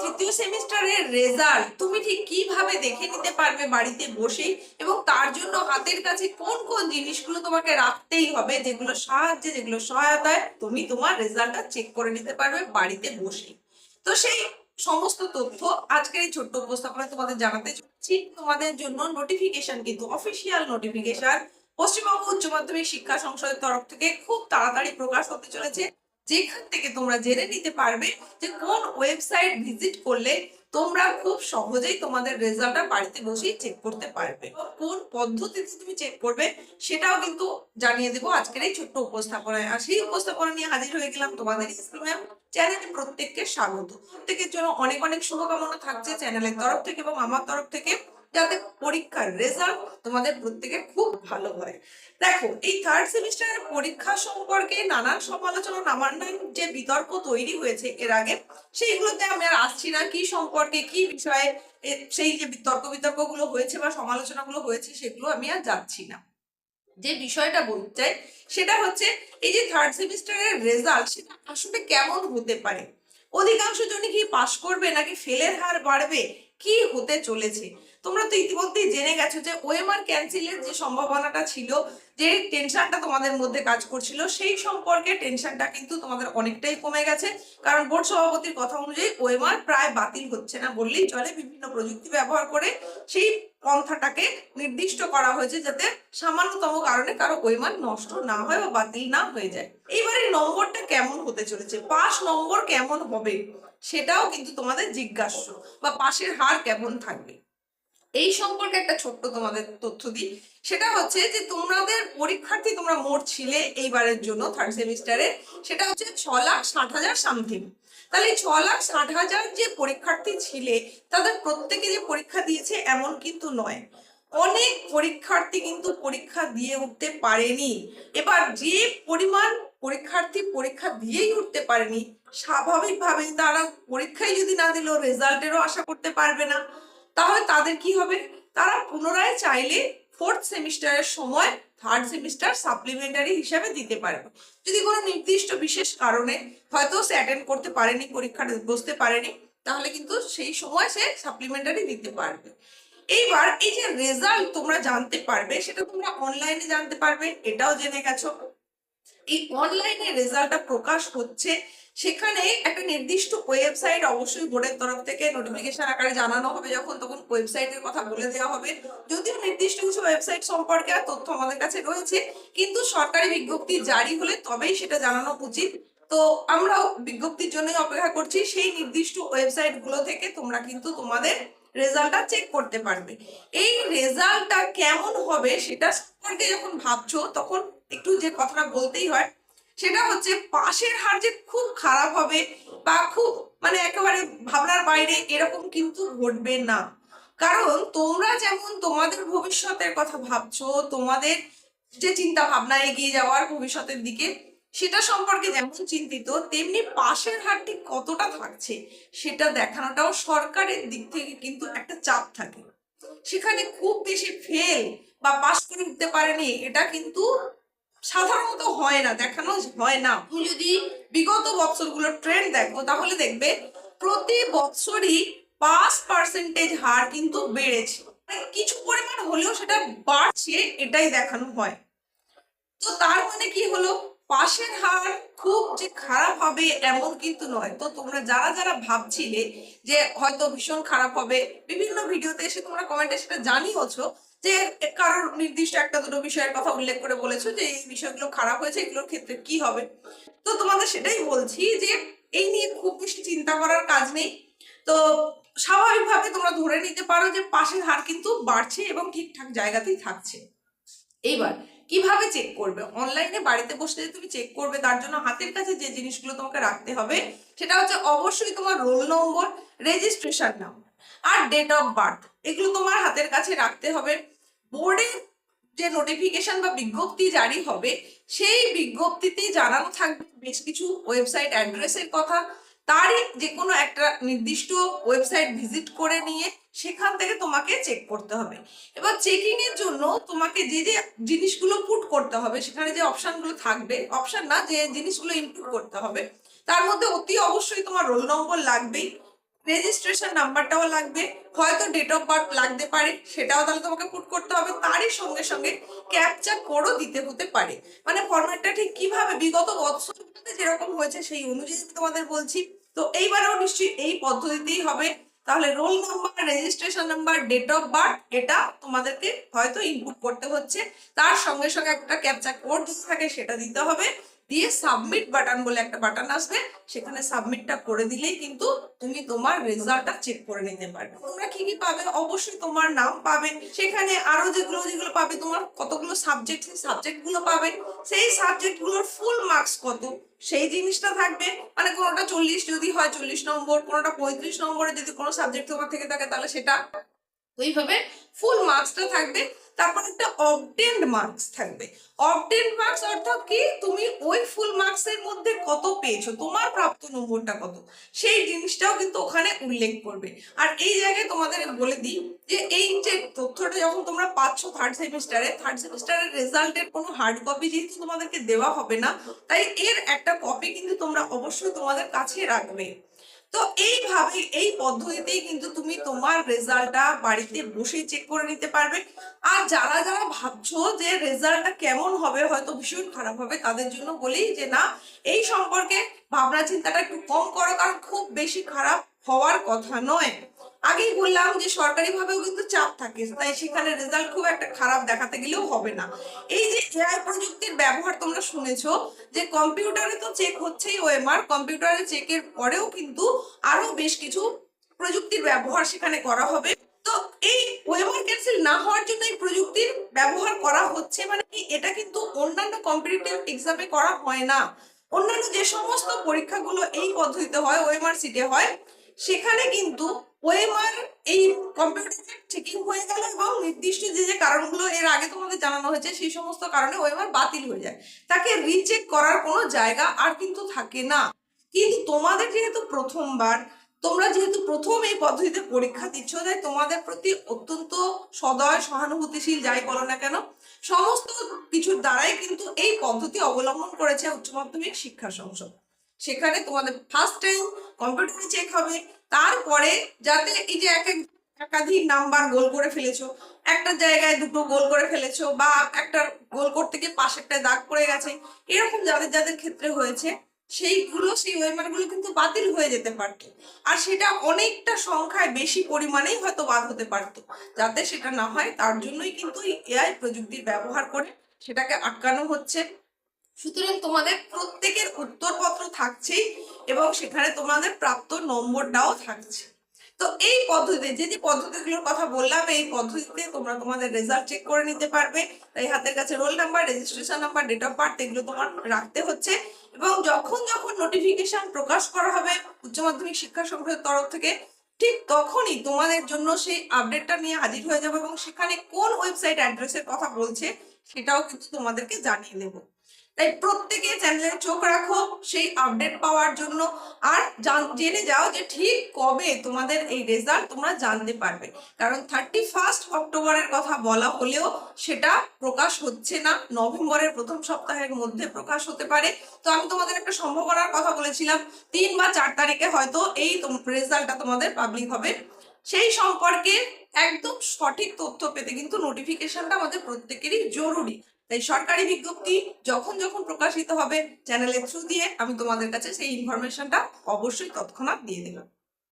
তৃতীয় সেমিস্টারের রেজাল্ট তুমি ঠিক কীভাবে দেখে নিতে পারবে বাড়িতে বসেই এবং তার জন্য হাতের কাছে কোন কোন জিনিসগুলো তোমাকে রাখতেই হবে, যেগুলো সাহায্যে, যেগুলো সহায়তায় তুমি তোমার রেজাল্টটা চেক করে নিতে পারবে বাড়িতে বসেই তো সেই সমস্ত তথ্য আজকের এই ছোট্ট উপস্থাপনায় তোমাদের জানাতে চাচ্ছি তোমাদের জন্য নোটিফিকেশন কিন্তু অফিসিয়াল নোটিফিকেশন পশ্চিমবঙ্গ উচ্চ মাধ্যমিক শিক্ষা সংসদের তরফ থেকে খুব তাড়াতাড়ি প্রকাশ হতে চলেছে। যেখান থেকে তোমরা জেনে নিতে পারবে যে কোন ওয়েবসাইট ভিজিট করলে তোমরা খুব সহজেই তোমাদের রেজাল্টটা বাড়িতে বসেই চেক করতে পারবে। কোন পদ্ধতিতে তুমি চেক করবে সেটাও কিন্তু জানিয়ে দেবো। আজকের এই ছোট্ট উপস্থাপনায় আর সেই উপস্থাপনা নিয়ে হাজির হয়ে গেলাম তোমাদের স্ক্রিনে চ্যানেলে প্রত্যেককে স্বাগত। প্রত্যেকের জন্য অনেক অনেক শুভকামনা থাকছে চ্যানেলের তরফ থেকে এবং আমার তরফ থেকে। যাতে পরীক্ষার রেজাল্ট তোমাদের প্রত্যেকের খুব ভালো হয়। দেখো, এই থার্ড সেমিস্টারের পরীক্ষা সম্পর্কে নানান সমালোচনা নানান যে বিতর্ক তৈরি হয়েছে এর আগে, সেইগুলোতে আমি আর আসছি না। কি সম্পর্কে, কি বিষয়ে সেই যে বিতর্ক বিতর্কগুলো হয়েছে বা সমালোচনাগুলো হয়েছে, সেগুলো আমি আর যাচ্ছি না। যে বিষয়টা বলতে চাই, সেটা হচ্ছে, এই যে থার্ড সেমিস্টারের রেজাল্ট সেটা আসলে কেমন হতে পারে? অধিকাংশ জনই কি পাশ করবে নাকি ফেলের হার বাড়বে? কি হতে চলেছে? তোমরা তো ইতিমধ্যেই জেনে গেছো যে ওএমআর ক্যান্সেলের যে সম্ভাবনাটা ছিল, যে টেনশনটা তোমাদের মধ্যে কাজ করছিল, সেই সম্পর্কে টেনশনটা কিন্তু তোমাদের অনেকটাই কমে গেছে। কারণ বোর্ড সভাপতির কথা অনুযায়ী ওএমআর প্রায় বাতিল হচ্ছে না বললেই চলে। বিভিন্ন প্রযুক্তি ব্যবহার করে সেই পন্থাটাকে নির্দিষ্ট করা হয়েছে যাতে সামান্যতম কারণে কারও ওয়েমার নষ্ট না হয় বা বাতিল না হয়ে যায়। এইবারে নম্বরটা কেমন হতে চলেছে? পাস নম্বর কেমন হবে? সেটাও কিন্তু তোমাদের জিজ্ঞাস্য বা পাশের হার কেমন থাকবে? এই সম্পর্কে একটা ছোট্ট তোমাদের তথ্য দিই। সেটা হচ্ছে যে তোমাদের পরীক্ষার্থী তোমরা মোট ছিলে এইবারের জন্য থার্ড সেমিস্টারে সেটা হচ্ছে ছ লাখ ষাট হাজার সামথিং তাহলে ছ লাখ ষাট হাজার যে পরীক্ষার্থী ছিলে, তাদের প্রত্যেকে যে পরীক্ষা দিয়েছে এমন কিন্তু নয়। অনেক পরীক্ষার্থী কিন্তু পরীক্ষা দিয়ে উঠতে পারেনি। এবার যে পরিমাণ পরীক্ষার্থী পরীক্ষা দিয়েই উঠতে পারেনি, স্বাভাবিকভাবেই তারা পরীক্ষায় যদি না দিলেও রেজাল্টেরও আশা করতে পারবে না। তাহলে তাদের কি হবে? তারা পুনরায় চাইলে ফোর্থ সেমিস্টারের সময় থার্ড সেমিস্টার সাপ্লিমেন্টারি হিসাবে দিতে পারবে যদি কোনো নির্দিষ্ট বিশেষ কারণে হয়তো সে অ্যাটেন্ড করতে পারেনি পরীক্ষাটা বসতে পারেনি, তাহলে কিন্তু সেই সময় সে সাপ্লিমেন্টারি দিতে পারবে। এইবার এই যে রেজাল্ট তোমরা জানতে পারবে, সেটা তোমরা অনলাইনে জানতে পারবে, এটাও জেনে গেছো। এই অনলাইনে রেজাল্টটা প্রকাশ হচ্ছে, সেখানে একটা নির্দিষ্ট ওয়েবসাইট অবশ্যই বোর্ডের তরফ থেকে নোটিফিকেশন আকারে জানানো হবে যখন, তখন ওয়েবসাইটের কথা বলে দেওয়া হবে। যদিও নির্দিষ্ট কিছু ওয়েবসাইট সম্পর্কে আর তথ্য আমাদের কাছে রয়েছে, কিন্তু সরকারি বিজ্ঞপ্তি জারি হলে তবেই সেটা জানানো উচিত। তো আমরাও বিজ্ঞপ্তির জন্যই অপেক্ষা করছি, সেই নির্দিষ্ট ওয়েবসাইটগুলো থেকে তোমরা কিন্তু তোমাদের রেজাল্টটা চেক করতে পারবে। এই রেজাল্টটা কেমন হবে সেটা সম্পর্কে যখন ভাবছ, তখন একটু যে কথাটা বলতেই হয়, সেটা হচ্ছে পাশের হার যে খুব খারাপ হবে বা খুব মানে একেবারে ভাবনার বাইরে এরকম কিন্তু ঘটবে না। কারণ তোমরা যেমন তোমাদের ভবিষ্যতের কথা ভাবছ, তোমাদের যে চিন্তা ভাবনা এগিয়ে যাওয়ার ভবিষ্যতের দিকে সেটা সম্পর্কে যেমন চিন্তিত, তেমনি পাশের হার ঠিক কতটা থাকছে সেটা দেখানোটাও সরকারের দিক থেকে কিন্তু একটা চাপ থাকে। সেখানে খুব বেশি ফেল বা পাস করে উঠতে পারেনি, এটা কিন্তু সাধারণত হয় না, দেখানো হয় না। তুমি যদি বিগত বছরগুলোর ট্রেন্ড দেখো, তাহলে দেখবে প্রতি বছরই পাস পার্সেন্টেজ হার কিন্তু বেড়েছে। মানে কিছু পরিমাণ হলেও সেটা বাড়ছে, এটাই দেখানো হয়। তো তার মানে কি হলো? পাশের হার খুব যে খারাপ হবে এমন কিন্তু নয়। তো তোমরা যারা যারা ভাবছিলে যে হয়তো ভীষণ খারাপ হবে, বিভিন্ন ভিডিওতে এসে তোমরা কমেন্টে সেটা জানিয়েছো যে কারোর নির্দিষ্ট একটা দুটো বিষয়ের কথা উল্লেখ করে বলেছ যে এই বিষয়গুলো খারাপ হয়েছে, এগুলোর ক্ষেত্রে কি হবে? তো তোমাদের সেটাই বলছি যে এই নিয়ে খুব বেশি চিন্তা করার কাজ নেই। তো স্বাভাবিকভাবে তোমরা ধরে নিতে পারো যে পাশের হার কিন্তু বাড়ছে এবং ঠিকঠাক জায়গাতেই থাকছে। এইবার কীভাবে চেক করবে? অনলাইনে বাড়িতে বসে যে তুমি চেক করবে, তার জন্য হাতের কাছে যে জিনিসগুলো তোমাকে রাখতে হবে, সেটা হচ্ছে অবশ্যই তোমার রোল নম্বর রেজিস্ট্রেশন নাম্বার আর ডেট অফ বার্থ এগুলো তোমার হাতের কাছে রাখতে হবে। বোর্ডের যে নোটিফিকেশন বা বিজ্ঞপ্তি জারি হবে, সেই বিজ্ঞপ্তিতে জানানো থাকবে বেশ কিছু ওয়েবসাইট অ্যাড্রেসের কথা। তারই যে কোনো একটা নির্দিষ্ট ওয়েবসাইট ভিজিট করে নিয়ে সেখান থেকে তোমাকে চেক করতে হবে। এবার চেকিং এর জন্য তোমাকে যে যে জিনিসগুলো পুট করতে হবে, সেখানে যে অপশানগুলো থাকবে অপশান না, যে জিনিসগুলো ইনপুট করতে হবে, তার মধ্যে অতি অবশ্যই তোমার রোল নম্বর লাগবেই। রেজিস্ট্রেশন নাম্বারটাও লাগবে, হয়তো ডেট অফ বার্থ লাগতে পারে, সেটাও তাহলে তোমাকে পুট করতে হবে, তারই সঙ্গে সঙ্গে ক্যাপচা কোডও দিতে হতে পারে। মানে ফরম্যাটটা ঠিক কীভাবে? বিগত বছরগুলোতে যেরকম হয়েছে, সেই অনুযায়ী তোমাদের বলছি। তো এইবারেও নিশ্চয়ই এই পদ্ধতিতেই হবে। তাহলে roll number registration number date of birth এটা তোমাদেরকে হয়তো ইনপুট করতে হচ্ছে। তার সঙ্গে সঙ্গে একটা ক্যাপচা কোড থাকে, সেটা দিতে হবে। দিয়ে সাবমিট বাটন বলে একটা বাটন আসবে, সেখানে সাবমিটটা করে দিলেই কিন্তু তুমি তোমার রেজাল্টটা চেক করে নিতে পারবে। তোমরা কি কি পাবে? অবশ্যই তোমার নাম পাবে। সেখানে আরও যেগুলো যেগুলো পাবে, তোমার কতগুলো সাবজেক্ট সেই সাবজেক্টগুলো পাবে। সেই সাবজেক্টগুলোর ফুল মার্কস কত? সেই জিনিসটা থাকবে। মানে কোনোটা চল্লিশ যদি হয় চল্লিশ নম্বর, কোনোটা পঁয়ত্রিশ নম্বরে যদি কোনো সাবজেক্ট তোমার থেকে থাকে, তাহলে সেটা ওইভাবে ফুল মার্কসটা থাকবে। তারপর একটা অবটেন্ড মার্কস থাকবে। অবটেন্ড মার্কস অর্থাৎ কি? তুমি ওই ফুল মার্কসের মধ্যে কত পেয়েছ? তোমার প্রাপ্ত নম্বরটা কত? সেই জিনিসটাও কিন্তু ওখানে উল্লেখ করবে। আর এই জায়গায় তোমাদের বলে দিই যে এই যে তথ্যটা যখন তোমরা পাচ্ছ থার্ড সেমিস্টারে থার্ড সেমিস্টারের রেজাল্টের কোনো হার্ড কপি যেহেতু তোমাদেরকে দেওয়া হবে না, তাই এর একটা কপি কিন্তু তোমরা অবশ্যই তোমাদের কাছে রাখবে। তো এইভাবে, এই পদ্ধতিতেই কিন্তু তুমি তোমার রেজাল্টটা বাড়িতে বসেই চেক করে নিতে পারবে। আর যারা যারা ভাবছ যে রেজাল্টটা কেমন হবে, হয়তো ভীষণ খারাপ হবে, তাদের জন্য বলি যে না, এই সম্পর্কে ভাবনা চিন্তাটা একটু কম করো, কারণ খুব বেশি খারাপ হওয়ার কথা নয়। আগেই বললাম যে সরকারি ভাবেও কিন্তু চাপ থাকে, তাই সেখানে রেজাল্ট খুব একটা খারাপ দেখাতে গেলেও হবে না। এই যে এআই প্রযুক্তির ব্যবহার তোমরা শুনেছ যে কম্পিউটারে তো চেক হচ্ছেই ওএমআর কম্পিউটারে চেকের পরেও কিন্তু আরও বেশ কিছু প্রযুক্তির ব্যবহার সেখানে করা হবে। তো এই ওএমআর ক্যান্সেল না হওয়ার জন্য এই প্রযুক্তির ব্যবহার করা হচ্ছে মানে কি এটা কিন্তু অন্যান্য কম্পিটিটিভ এক্সামে করা হয় না। অন্যান্য যে সমস্ত পরীক্ষাগুলো এই পদ্ধতিতে হয় ওএমআর সিটে হয়, সেখানে কিন্তু ওএমআর এই কম্পিউটার চেকিং হয়ে গেল এবং নির্দিষ্ট যে যে কারণগুলো এর আগে তোমাদের জানানো হয়েছে, সেই সমস্ত কারণে ওএমআর বাতিল হয়ে যায়। তাকে রিচেক করার কোনো জায়গা আর কিন্তু থাকে না। কিন্তু তোমাদের যেহেতু প্রথমবার, তোমরা যেহেতু প্রথম এই পদ্ধতিতে পরীক্ষা দিচ্ছ, তাই তোমাদের প্রতি অত্যন্ত সদয়, সহানুভূতিশীল যাই বলো না কেন, সমস্ত কিছুর দ্বারাই কিন্তু এই পদ্ধতি অবলম্বন করেছে উচ্চ মাধ্যমিক শিক্ষা সংসদ। সেখানে তোমাদের ফার্স্ট টাইম কম্পিউটারে চেক হবে। তারপরে যাতে এই যে এক এক একাধিক নাম্বার গোল করে ফেলেছো, একটা জায়গায় দুটো গোল করে ফেলেছো বা একটা গোল করতে গিয়ে পাশেরটায় দাগ পড়ে গেছে, এরকম যাদের যাদের ক্ষেত্রে হয়েছে, সেইগুলো, সেই ওয়েমারগুলো কিন্তু বাতিল হয়ে যেতে পারতো। আর সেটা অনেকটা সংখ্যায় বেশি পরিমাণেই হয়তো বাদ হতে পারতো, যাতে সেটা না হয়, তার জন্যই কিন্তু এআই প্রযুক্তির ব্যবহার করে সেটাকে আটকানো হচ্ছে। সুতরাং তোমাদের প্রত্যেকের উত্তরপত্র থাকছেই এবং সেখানে তোমাদের প্রাপ্ত নম্বরটাও থাকছে। তো এই পদ্ধতিতে যে যে পদ্ধতিগুলোর কথা বললাম, এই পদ্ধতিতে তোমরা তোমাদের রেজাল্ট চেক করে নিতে পারবে। তাই হাতের কাছে roll number registration number date of birth এগুলো তোমার রাখতে হচ্ছে এবং যখন যখন নোটিফিকেশন প্রকাশ করা হবে উচ্চ মাধ্যমিক শিক্ষা সংসদের তরফ থেকে, ঠিক তখনই তোমাদের জন্য সেই আপডেটটা নিয়ে হাজির হয়ে যাবে এবং সেখানে কোন ওয়েবসাইট অ্যাড্রেসের কথা বলছে সেটাও কিন্তু তোমাদেরকে জানিয়ে দেবো। তাই প্রত্যেকে চ্যানেলে চোখ রাখো, সেই আপডেট পাওয়ার জন্য। আর জান- যাও যে ঠিক কবে তোমাদের এই রেজাল্ট তোমরা জানতে পারবে। কারণ থার্টি ফার্স্ট অক্টোবরের কথা বলা হলেও সেটা প্রকাশ হচ্ছে না। নভেম্বরের প্রথম সপ্তাহের মধ্যে প্রকাশ হতে পারে। তো আমি তোমাদের একটা সম্ভাবনার কথা বলেছিলাম, তিন বা চার তারিখে হয়তো এই রেজাল্টটা তোমাদের পাবলিক হবে। সেই সম্পর্কে একদম সঠিক তথ্য পেতে কিন্তু নোটিফিকেশনটা আমাদের প্রত্যেকেরই জরুরি। তাই সরকারি বিজ্ঞপ্তি যখন যখন প্রকাশিত হবে চ্যানেলের থ্রু দিয়ে আমি তোমাদের কাছে সেই ইনফরমেশনটা অবশ্যই তৎক্ষণাৎ দিয়ে দিলাম।